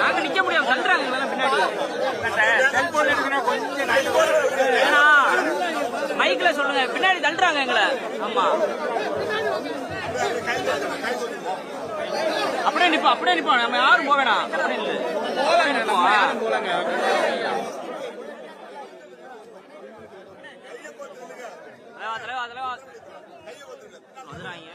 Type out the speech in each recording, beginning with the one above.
நாங்க நிக்க முடியாது தள்ளுறாங்க எங்களால பின்னாடி. மைக்ல சொல்லுங்க பின்னாடி தள்ளுறாங்க எங்களை. ஆமா. அப்படியே நிப்போம் அப்படியே நிப்போம். நம்ம யாரும் போவேணா அப்படியே தலைவா தலைவா தலைவா. வந்துடுறாங்க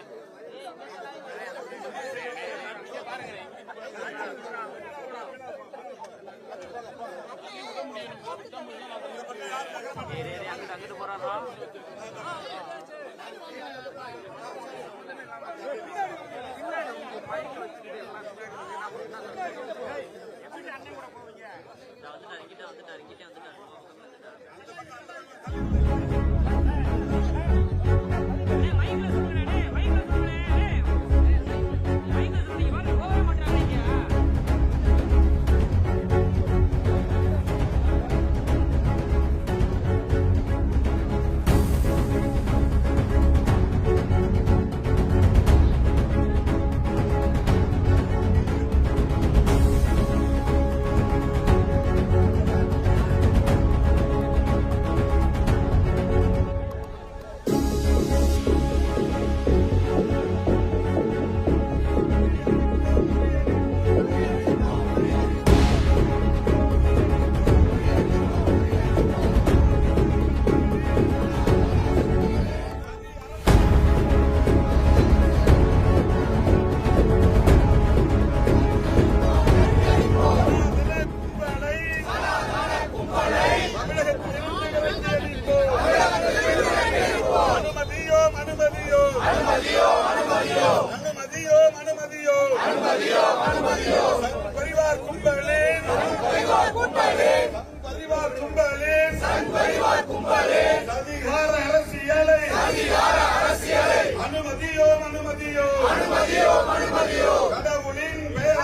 அங்கிட்டு போறாரா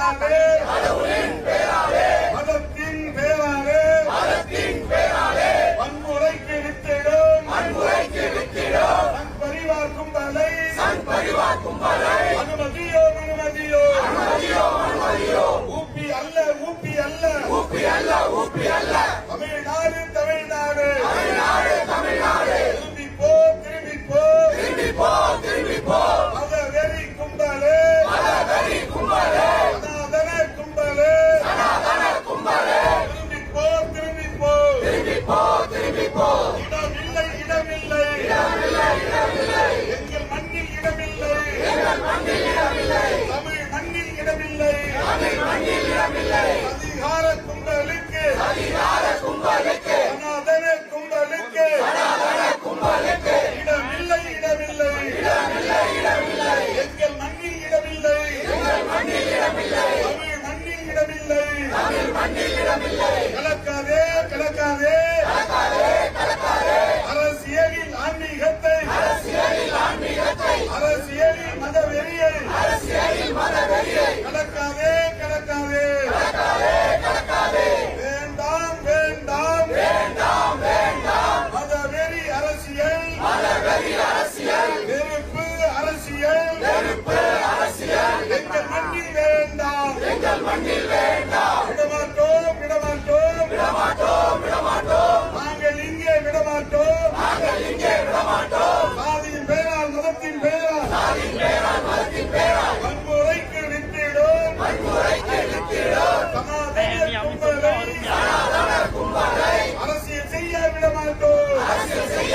Amém.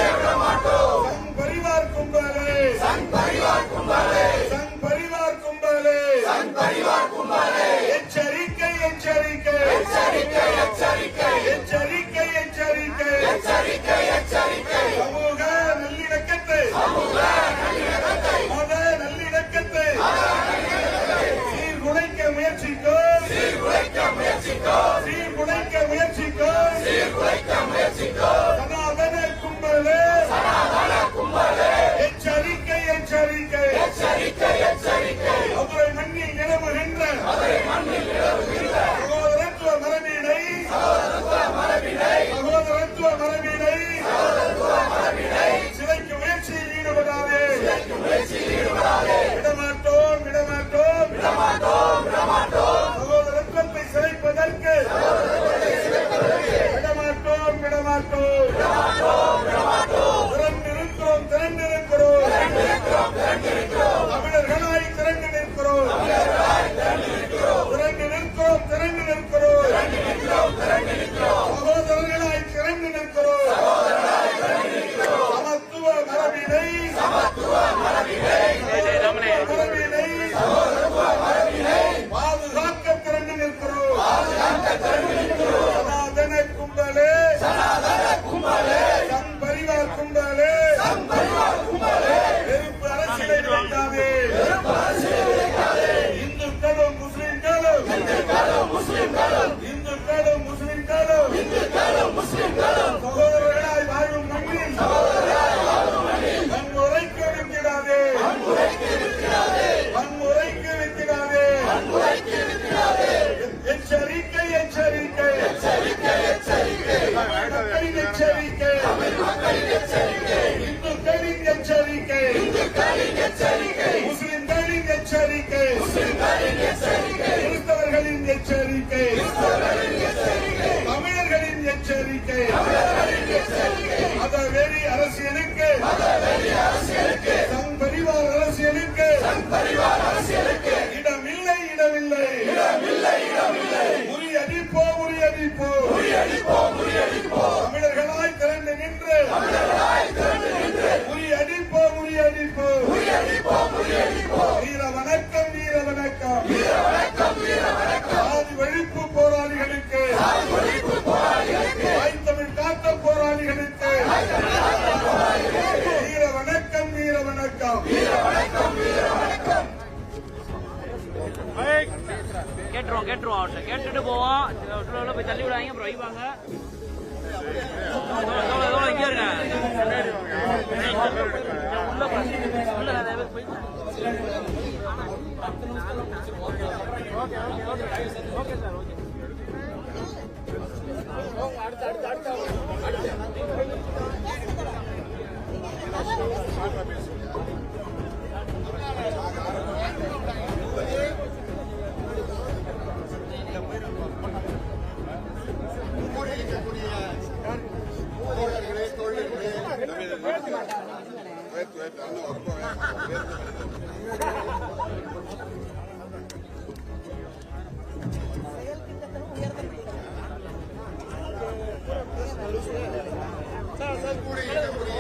tierra எச்சரிக்கை கேட்டுருவோம் அவர்கிட்ட கேட்டுட்டு போவோம் போய் தள்ளி விடாங்க அப்புறம் வைப்பாங்க இதோ, இதோ, இதோ, இங்கே இருங்க உள்ள போ. உள்ள நிறைய பேர் போய்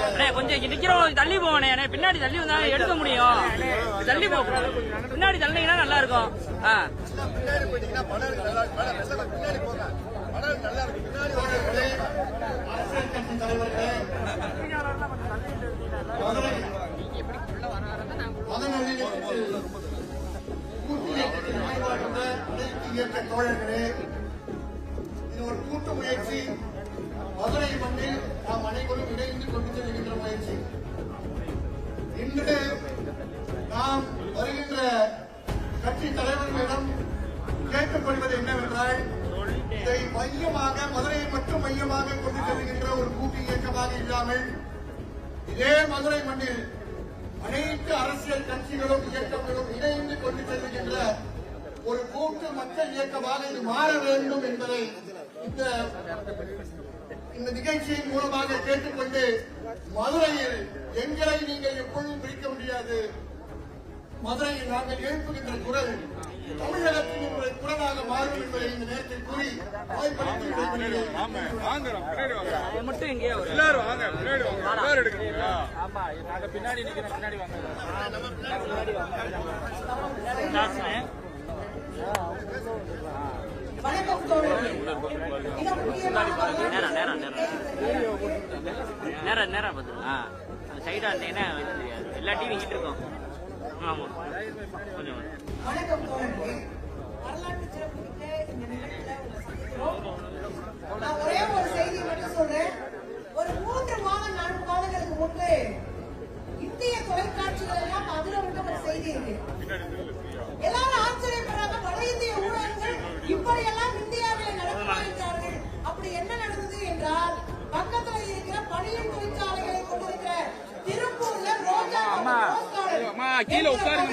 அண்ணே கொஞ்சம் இங்க தள்ளி போவனே அண்ணே. பின்னாடி தள்ளி வந்தா எடுக்க முடியும். தள்ளி போ. பின்னாடி தள்ளிங்கன்னா நல்லா இருக்கும். ஆ. இயக்க தோழர்களே இது ஒரு கூட்டு முயற்சி. மையமாக கொண்டு செல்கின்ற ஒரு கூட்டு இயக்கமாக இல்லாமல் இதே மதுரை மண்ணில் அனைத்து அரசியல் கட்சிகளும் இயக்கங்களும் இணைந்து கொண்டு செல்கின்ற ஒரு கூட்டு மக்கள் இயக்கமாக இது மாற வேண்டும் என்பதை இந்த இந்த நிகழ்ச்சியின் மூலமாக கேட்டுக்கொண்டு மதுரையில் எங்களை நீங்கள் எப்பொழுதும் பிரிக்க முடியாது. மதுரையில் நாங்கள் எழுப்புகின்ற குரல் தமிழகத்தின் குரலாக மாறும் என்பதை இந்த நேரத்தில் கூறி பின்னாடி வாங்க மட்டும் வரும். எல்லாரும் வாங்க பின்னாடி வாங்க. வணக்கம் நேரம் நேரம் நேரம் நேரம் சைடாக இருந்தீங்கன்னா எல்லா டிவி கிட்ட இருக்கும். ஆமாம் கொஞ்சம் வணக்கம் தோழர்களே வரலாற்று சிறப்புமிக்க இந்த நிகழ்ச்சியில நான் ஒரே ஒரு செய்தி மட்டும் சொல்றேன். ஒரு மூன்று மாதம் நான்கு மாதங்களுக்கு முன்பு இந்திய தொலைக்காட்சிகள் எல்லாம் அதிர விட்டு ஒரு செய்தி இருக்கு. aquí lo buscaron,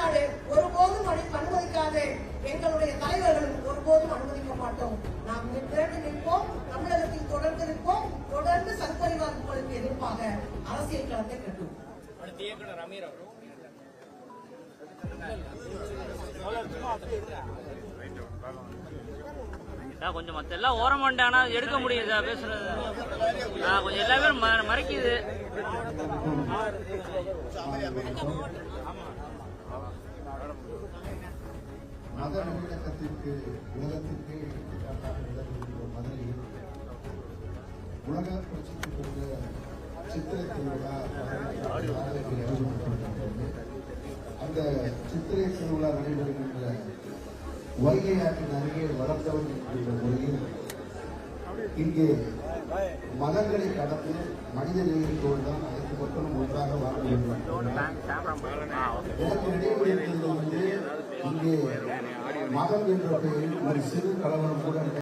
தமிழ்நாடு ஒருபோதும் அனுமதிக்காது எங்களுடைய தலைவர்களும் ஒருபோதும் அனுமதிக்க மாட்டோம். நாம் திரண்டு நிற்போம் தமிழகத்தில் தொடர்ந்து நிற்போம் தொடர்ந்து சத்பரிவார் கும்பலுக்கு எதிர்ப்பாக அரசியல் களத்தை கட்டும். கொஞ்சம் மத்த எல்லாம் ஓரம் பண்ணிட்டாங்கன்னா எடுக்க முடியுது பேசுறது? கொஞ்சம் எல்லாமே மறைக்குது. மத நல்லிணக்கத்திற்கு உலகத்திற்கு எடுத்துக்காட்டாக விளங்குகின்ற மதுரையில் உலக பிரசித்தி பெற்ற சித்திரை திருவிழா. அந்த சித்திரை திருவிழா நடைபெறுகின்ற வைகை ஆற்றின் அருகே வளர்ந்தவன் என்கின்ற முறையில் இங்கே மதங்களை கடந்து மனித நேயத்தோடு தான் அனைத்து மக்களும் ஒன்றாக வாழ வேண்டும். இங்கே మాట్లాడుతున్నప్పుడు మరి సిరు కళలను కూడా